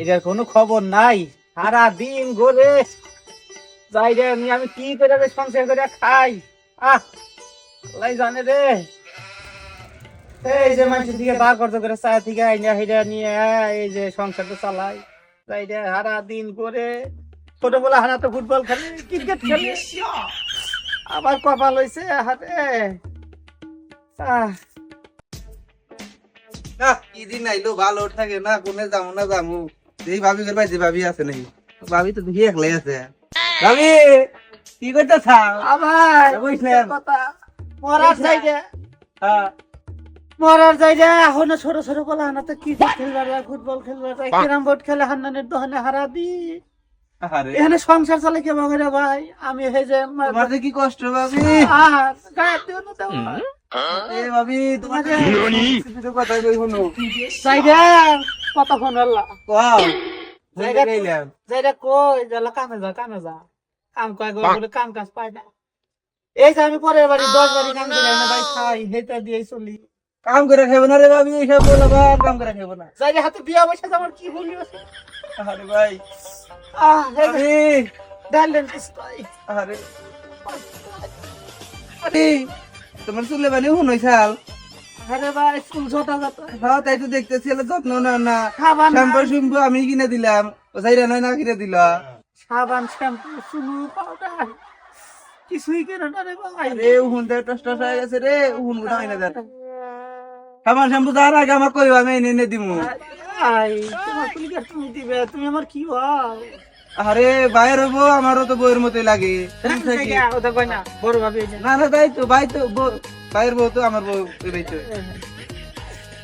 এটার কোনো খবর নাই। সারা দিন ঘরে যাই রে, আমি কি করে সংসার করে খাই? আহ জানে রে। এই যে মানুষের দিকে বার করতে করে থেকে আইনা হেটা নিয়ে এই যে সংসারটা চালাই। রে সারা দিন করে ছোটবেলা হারা তো ফুটবল খেলে ক্রিকেট খেলে। আবার কপাল হয়েছে হাতে। আহ। আইলো, ভালো থাকে না, কোনে যাব না যাব এই ভাবি করে পাইছে ভাবি আছে নাকি? ভাবি তো দেখি একলাই আছে। ভাবি কি করতে চাও কথা। মরার যাইরে হ্যাঁ। মরার এখন ছোট ছোট বলা না তো ক্রিকেট খেলবার ফুটবল খেলবার যায় ক্যারাম বোর্ড খেলে হান্নানের দোকানে হারা দি। আরে এখানে সংসার চালে কেমন করে ভাই? আমি এই যে যে কি কষ্ট ভাবি? আর গায়ে দিও না দেওয়া। এ ভাবি তোমার যে কিছু কথা কতক্ষণ হল্লা কই যালা কামে যা কামে যা কাম কয় বলে কাম কাজ পাই না। এই যে আমি পরের বাড়ি দশ বাড়ি কাম করে না ভাই খাই হেটা দিয়ে চলি। কাম করে খাব না রে ভাবি এইসব বলো আবার কাম করে খাব না। যাইরে হাতে বিয়া বসে আমার কি ভুলি আছে আরে ভাই। আহ এই ডালেন কিস্তাই আরে আরে তোমার চুলে বানি শুনই চাল হ্যাঁ তাই তো দেখতেছি যত্ন না না। শ্যাম্পু শ্যাম্পু আমি কিনে দিলাম। ও সাইরা নয় না কিনে দিল। সাবান শ্যাম্পু সুনু পাউডার কিছুই কেন না রে ভাই। রে উহুন দে টস টস হয়ে গেছে রে উহুনগুলো না দেন। শ্যাম্পু যার আগে কইবা আমি এনে এনে দিমু। ভাই তোমার কুলিকার তুমি দিবে তুমি আমার কি আরে বাইর হব আমারও তো বইয়ের মতোই লাগে। না না তাই তো ভাই তো বাইরের বউ তো আমার বউ এই তো।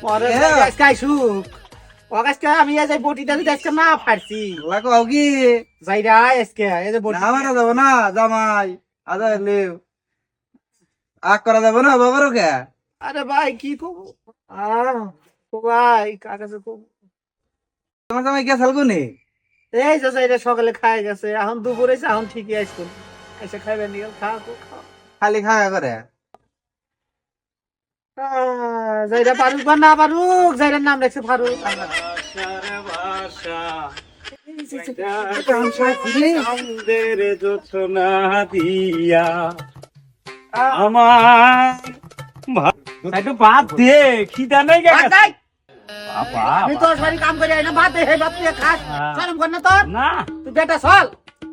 পরে হ্যাঁ। আজকে আইসুক। আমি এই দিতে আজকে না লাগো কি? যাইরা আজকে এই যে বটি না মারা যাব না জামাই। আদা লেও আগ করা যাব না বাবারও কে? আরে ভাই কি কব? ও ভাই কাকাছে কব? তোমার জামাই গেছাল কোনে? এই যে যাইরা সকালে খাই গেছে এখন দুপুরে এখন ঠিকই আইসুন এসে খাইবে নিয়ে খা খা খা খালি খাওয়া করে? যাইরা পারুক বা না পারুক যাইরার নাম রাখছে ফারুক। আমাদের যোচনা দিয়া আমার একটু ভাত দে খিদা নেই। আমি তোর বাড়ি কাম করে না ভাত দে হে ভাত তুই খাস হ্যাঁ। শরম কর না তোর। না। তুই বেটা চল।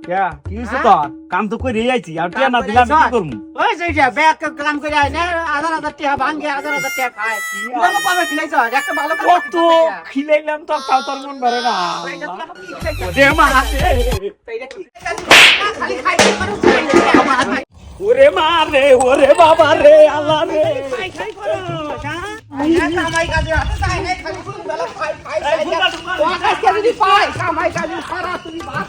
ক্যা কি হইছে হ্যাঁ? তোর? কাম তো করে আইছি আর টিয়া না দিলাম কি? করমু? ওই যে ব্যাগ কাম করে আই না হাজার হাজার টাকা ভাঙ্গে হাজার হাজার টাকা খায়। তুই পাবে খিলাইছ? একটা ভালো কত খিলাইলাম তো তাও তোর মন ভরে না। ওরে মা রে। খালি খাই ওরে মা রে ওরে বাবা রে আল্লাহ রে। খাই খাই করো কামাই কাজে তাই খালি বেলা তো যদি পাই কামাই কাজে সারা তুমি ভাত